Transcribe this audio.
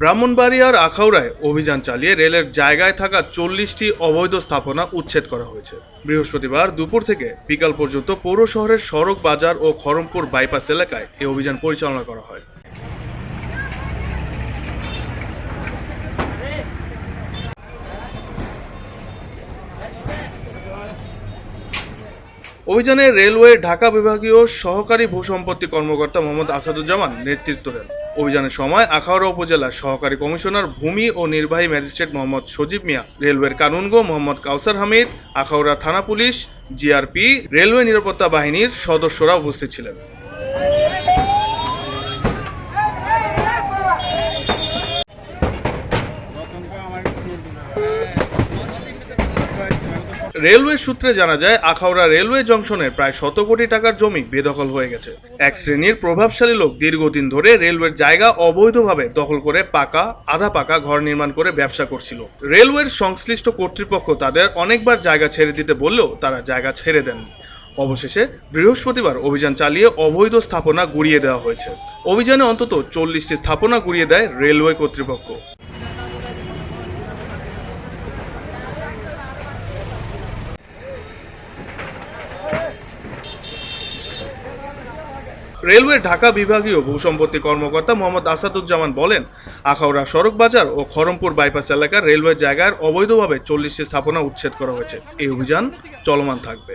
ব্রাহ্মণবাড়িয়ার আখাউড়ায় অভিযান চালিয়ে রেলের জায়গায় থাকা চল্লিশটি অবৈধ স্থাপনা উচ্ছেদ করা হয়েছে। বৃহস্পতিবার দুপুর থেকে বিকাল পর্যন্ত পৌর শহরের সড়ক বাজার ও খড়মপুর বাইপাস এলাকায় এই অভিযান পরিচালনা করা হয়। অভিযানে রেলওয়ে, ঢাকা বিভাগীয় সহকারী ভূসম্পত্তি কর্মকর্তা মোহাম্মদ আসাদুজ্জামান নেতৃত্ব দেন। অভিযানের সময় আখাউড়া উপজেলা সহকারী কমিশনার ভূমি ও নির্বাহী ম্যাজিস্ট্রেট মোহাম্মদ সজীব মিয়া, রেলওয়ের কানুনগো মোহাম্মদ কাউসার হামিদ, আখাউড়া থানা পুলিশ, জিআরপি, রেলওয়ে নিরাপত্তা বাহিনীর সদস্যরা উপস্থিত ছিলেন। রেলওয়ে সূত্রে জানা যায়, আখাউড়া রেলওয়ে জংশনের প্রায় শত কোটি টাকার জমি বেদখল হয়ে গেছে। এক শ্রেণির প্রভাবশালী লোক দীর্ঘদিন ধরে রেলওয়ের জায়গা অবৈধভাবে দখল করে পাকা, আধা পাকা ঘর নির্মাণ করে ব্যবসা করছিল। রেলওয়ের সংশ্লিষ্ট কর্তৃপক্ষ তাদের অনেকবার জায়গা ছেড়ে দিতে বললেও তারা জায়গা ছেড়ে দেননি। অবশেষে বৃহস্পতিবার অভিযান চালিয়ে অবৈধ স্থাপনা গুড়িয়ে দেওয়া হয়েছে। অভিযানে অন্তত চল্লিশটি স্থাপনা গুড়িয়ে দেয় রেলওয়ে কর্তৃপক্ষ। রেলওয়ে ঢাকা বিভাগীয় ভূসম্পত্তি কর্মকর্তা মোহাম্মদ আসাদুজ্জামান বলেন, আখাউড়া সড়ক বাজার ও খরমপুর বাইপাস এলাকার রেলওয়ে জায়গার অবৈধভাবে চল্লিশটি স্থাপনা উচ্ছেদ করা হয়েছে। এই অভিযান চলমান থাকবে।